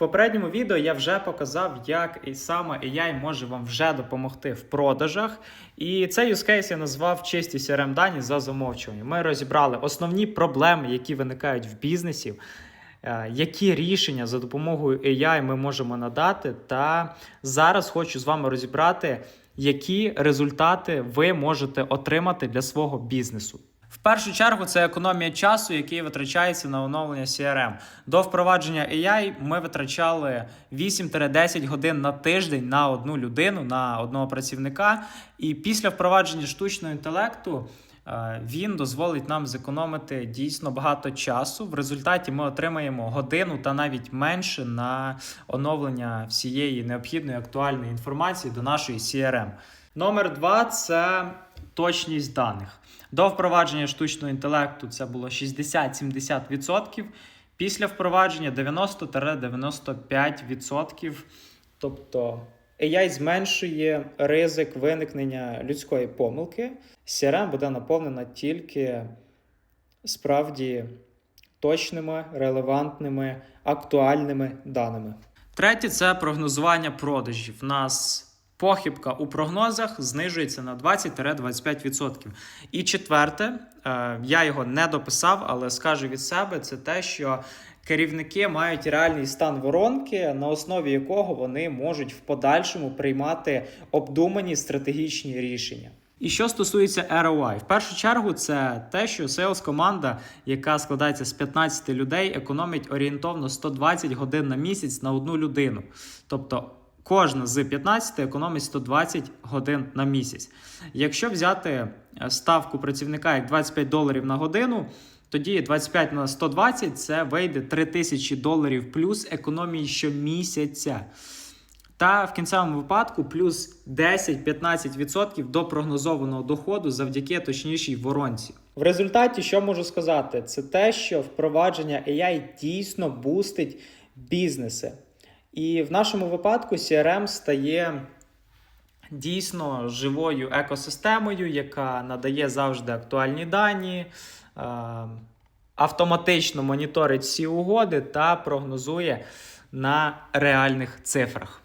попередньому відео я вже показав, як і саме AI може вам вже допомогти в продажах. І цей use case я назвав чисті crm дані за замовчуванням. Ми розібрали основні проблеми, які виникають в бізнесі. е, Які рішення за допомогою AI ми можемо надати, та зараз хочу з вами розібрати, які результати ви можете отримати для свого бізнесу. В першу чергу це економія часу, який витрачається на оновлення CRM. До впровадження AI ми витрачали 8-10 годин на тиждень на одну людину, на одного працівника. І після впровадження штучного інтелекту е, він дозволить нам зекономити дійсно багато часу. В результаті ми отримаємо годину та навіть менше на оновлення всієї необхідної актуальної інформації до нашої CRM. Номер два це точність даних. До впровадження штучного інтелекту це було 60-70%. Після впровадження 90-95%. Тобто AI зменшує ризик виникнення людської помилки. CRM буде наповнена тільки справді точними, релевантними, актуальними даними. Третє це прогнозування продажів. У нас похибка у прогнозах знижується на 20-25%. І четверте, е, я його не дописав, але скажу від себе, це те, що керівники мають реальний стан воронки, на основі якого вони можуть в подальшому приймати обдумані стратегічні рішення. І що стосується ROI, в першу чергу, це те, що sales команда, яка складається з 15 людей, економить орієнтовно 120 годин на місяць на одну людину. Тобто кожна з 15 економить 120 годин на місяць. Якщо взяти е, ставку працівника як 25 доларів на годину, тоді 25 на 120 це вийде 3000 доларів плюс економії щомісяця. Та в кінцевому випадку плюс 10-15% до прогнозованого доходу завдяки точнішій воронці. В результаті, що можу сказати, це те, що впровадження AI дійсно бустить бізнеси. І в нашому випадку CRM стає дійсно живою екосистемою, яка надає завжди актуальні дані, е, автоматично моніторить всі угоди та прогнозує на реальних цифрах.